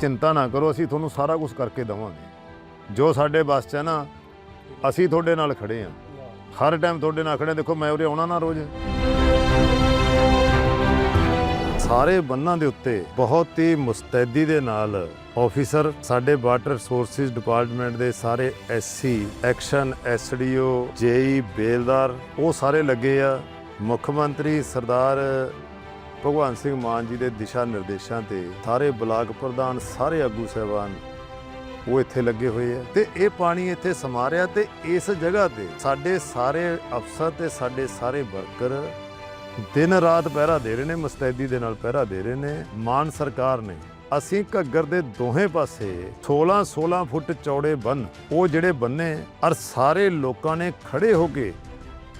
ਚਿੰਤਾ ਨਾ ਕਰੋ, ਅਸੀਂ ਤੁਹਾਨੂੰ ਸਾਰਾ ਕੁਝ ਕਰਕੇ ਦਵਾਂਗੇ। ਜੋ ਸਾਡੇ ਬਸ 'ਚ ਹੈ ਨਾ, ਅਸੀਂ ਤੁਹਾਡੇ ਨਾਲ ਖੜੇ ਆ ਹਰ ਟਾਈਮ ਤੁਹਾਡੇ ਨਾਲ ਖੜੇ ਹਾਂ। ਦੇਖੋ, ਮੈਂ ਉਰੇ ਆਉਣਾ ਨਾ ਰੋਜ਼। ਸਾਰੇ ਬੰਨਾਂ ਦੇ ਉੱਤੇ ਬਹੁਤ ਹੀ ਮੁਸਤੈਦੀ ਦੇ ਨਾਲ ਆਫੀਸਰ ਸਾਡੇ ਵਾਟਰ ਰਿਸੋਰਸਿਸ ਡਿਪਾਰਟਮੈਂਟ ਦੇ ਸਾਰੇ ਐਸਸੀ ਐਕਸ਼ਨ ਐਸਡੀਓ ਜੇਈ ਬੇਲਦਾਰ ਉਹ ਸਾਰੇ ਲੱਗੇ ਆ। ਮੁੱਖ ਮੰਤਰੀ ਸਰਦਾਰ ਭਗਵੰਤ ਸਿੰਘ ਮਾਨ ਜੀ ਦੇ ਦਿਸ਼ਾ ਨਿਰਦੇਸ਼ਾਂ ਤੇ ਸਾਰੇ ਬਲਾਕ ਪ੍ਰਧਾਨ, ਸਾਰੇ ਆਗੂ ਸਹਿਬਾਨ ਉਹ ਇੱਥੇ ਲੱਗੇ ਹੋਏ ਆ ਤੇ ਇਹ ਪਾਣੀ ਇੱਥੇ ਸਮਾ ਰਿਹਾ ਤੇ ਇਸ ਜਗ੍ਹਾ ਤੇ ਸਾਡੇ ਸਾਰੇ ਅਫਸਰ ਤੇ ਸਾਡੇ ਸਾਰੇ ਵਰਕਰ ਦਿਨ ਰਾਤ ਪਹਿਰਾ ਦੇ ਰਹੇ ਨੇ, ਮੁਸਤੈਦੀ ਦੇ ਨਾਲ ਪਹਿਰਾ ਦੇ ਰਹੇ ਨੇ। ਮਾਨ ਸਰਕਾਰ ਨੇ ਅਸੀਂ ਘੱਗਰ ਦੇ ਦੋਹੇ ਪਾਸੇ 16 16 ਫੁੱਟ ਚੌੜੇ ਬੰਨ ਉਹ ਜਿਹੜੇ ਬੰਨੇ ਔਰ ਸਾਰੇ ਲੋਕਾਂ ਨੇ ਖੜੇ ਹੋ ਕੇ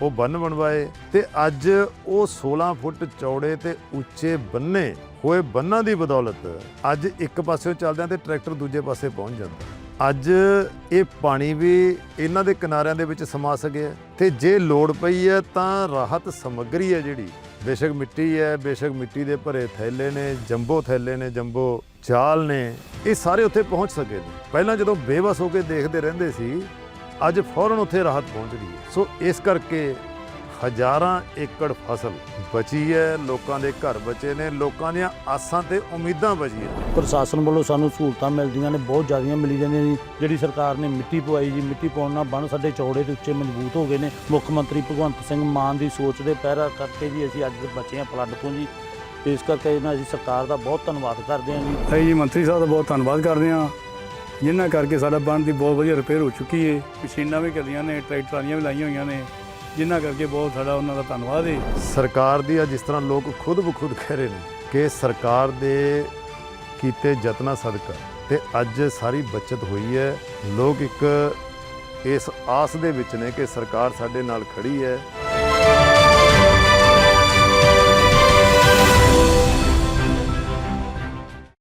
ਉਹ ਬੰਨ ਬਣਵਾਏ ਤੇ ਅੱਜ ਉਹ 16 ਫੁੱਟ ਚੌੜੇ ਤੇ ਉੱਚੇ ਬੰਨੇ ਹੋਏ ਬੰਨਾਂ ਦੀ ਬਦੌਲਤ ਅੱਜ ਇੱਕ ਪਾਸਿਓਂ ਚੱਲਦਿਆਂ ਤੇ ਟਰੈਕਟਰ ਦੂਜੇ ਪਾਸੇ ਪਹੁੰਚ ਜਾਂਦਾ। ਅੱਜ ਇਹ ਪਾਣੀ ਵੀ ਇਹਨਾਂ ਦੇ ਕਿਨਾਰਿਆਂ ਦੇ ਵਿੱਚ ਸਮਾ ਸਕਿਆ ਤੇ ਜੇ ਲੋੜ ਪਈ ਹੈ ਤਾਂ ਰਾਹਤ ਸਮੱਗਰੀ ਹੈ ਜਿਹੜੀ। ਬੇਸ਼ੱਕ ਮਿੱਟੀ ਹੈ, ਬੇਸ਼ੱਕ ਮਿੱਟੀ ਦੇ ਭਰੇ ਥੈਲੇ ਨੇ, ਜੰਬੋ ਥੈਲੇ ਨੇ, ਜੰਬੋ ਚਾਲ ਨੇ, ਇਹ ਸਾਰੇ ਉੱਥੇ ਪਹੁੰਚ ਸਕੇ ਨੇ। ਪਹਿਲਾਂ ਜਦੋਂ ਬੇਵਸ ਹੋ ਕੇ ਦੇਖਦੇ ਰਹਿੰਦੇ ਸੀ ਅੱਜ ਫੌਰਨ ਉੱਥੇ ਰਾਹਤ ਪਹੁੰਚ ਰਹੀ ਹੈ। ਸੋ ਇਸ ਕਰਕੇ ਹਜ਼ਾਰਾਂ ਏਕੜ ਫਸਲ ਬਚੀ ਹੈ ਲੋਕਾਂ ਦੇ ਘਰ ਬਚੇ ਨੇ ਲੋਕਾਂ ਦੀਆਂ ਆਸਾਂ ਤੇ ਉਮੀਦਾਂ ਬਚੀਆਂ ਪ੍ਰਸ਼ਾਸਨ ਵੱਲੋਂ ਸਾਨੂੰ ਸਹੂਲਤਾਂ ਮਿਲਦੀਆਂ ਨੇ ਬਹੁਤ ਜ਼ਿਆਦੀਆਂ ਮਿਲੀ ਜਾਂਦੀਆਂ ਜੀ ਜਿਹੜੀ ਸਰਕਾਰ ਨੇ ਮਿੱਟੀ ਪਵਾਈ ਜੀ ਮਿੱਟੀ ਪਾਉਣ ਨਾਲ ਬੰਨ ਸਾਡੇ ਚੌੜੇ ਤੇ ਉੱਚੇ ਮਜ਼ਬੂਤ ਹੋ ਗਏ ਨੇ। ਮੁੱਖ ਮੰਤਰੀ ਭਗਵੰਤ ਸਿੰਘ ਮਾਨ ਦੀ ਸੋਚ ਦੇ ਪਹਿਰਾ ਕਰਕੇ ਜੀ ਅਸੀਂ ਅੱਜ ਬਚੇ ਹਾਂ ਫਲੱਡ ਤੋਂ ਜੀ। ਇਸ ਕਰਕੇ ਇਹਨਾਂ ਅਸੀਂ ਸਰਕਾਰ ਦਾ ਬਹੁਤ ਧੰਨਵਾਦ ਕਰਦੇ ਹਾਂ ਜੀ। ਅਸੀਂ ਜੀ ਮੰਤਰੀ ਸਾਹਿਬ ਦਾ ਬਹੁਤ ਧੰਨਵਾਦ ਕਰਦੇ ਹਾਂ। ਜਿਨ੍ਹਾਂ ਕਰਕੇ ਸਾਡਾ ਬੰਨ ਦੀ ਬਹੁਤ ਵਧੀਆ ਰਿਪੇਅਰ ਹੋ ਚੁੱਕੀ ਹੈ ਮਸ਼ੀਨਾਂ ਵੀ ਚੱਲੀਆਂ ਨੇ ਟਰੈਕਟਰਾਂ ਵੀ ਲਾਈਆਂ ਹੋਈਆਂ ਨੇ। ਜਿਨ੍ਹਾਂ ਕਰਕੇ ਬਹੁਤ ਸਾਡਾ ਉਹਨਾਂ ਦਾ ਧੰਨਵਾਦ ਹੈ ਸਰਕਾਰ ਦੀ ਆ ਜਿਸ ਤਰ੍ਹਾਂ ਲੋਕ ਖੁਦ ਬਖੁਦ ਕਹਿ ਰਹੇ ਨੇ ਕਿ ਸਰਕਾਰ ਦੇ ਕੀਤੇ ਯਤਨਾਂ ਸਦਕਾ ਤੇ ਅੱਜ ਸਾਰੀ ਬਚਤ ਹੋਈ ਹੈ ਲੋਕ ਇੱਕ ਇਸ ਆਸ ਦੇ ਵਿੱਚ ਨੇ ਕਿ ਸਰਕਾਰ ਸਾਡੇ ਨਾਲ ਖੜੀ ਹੈ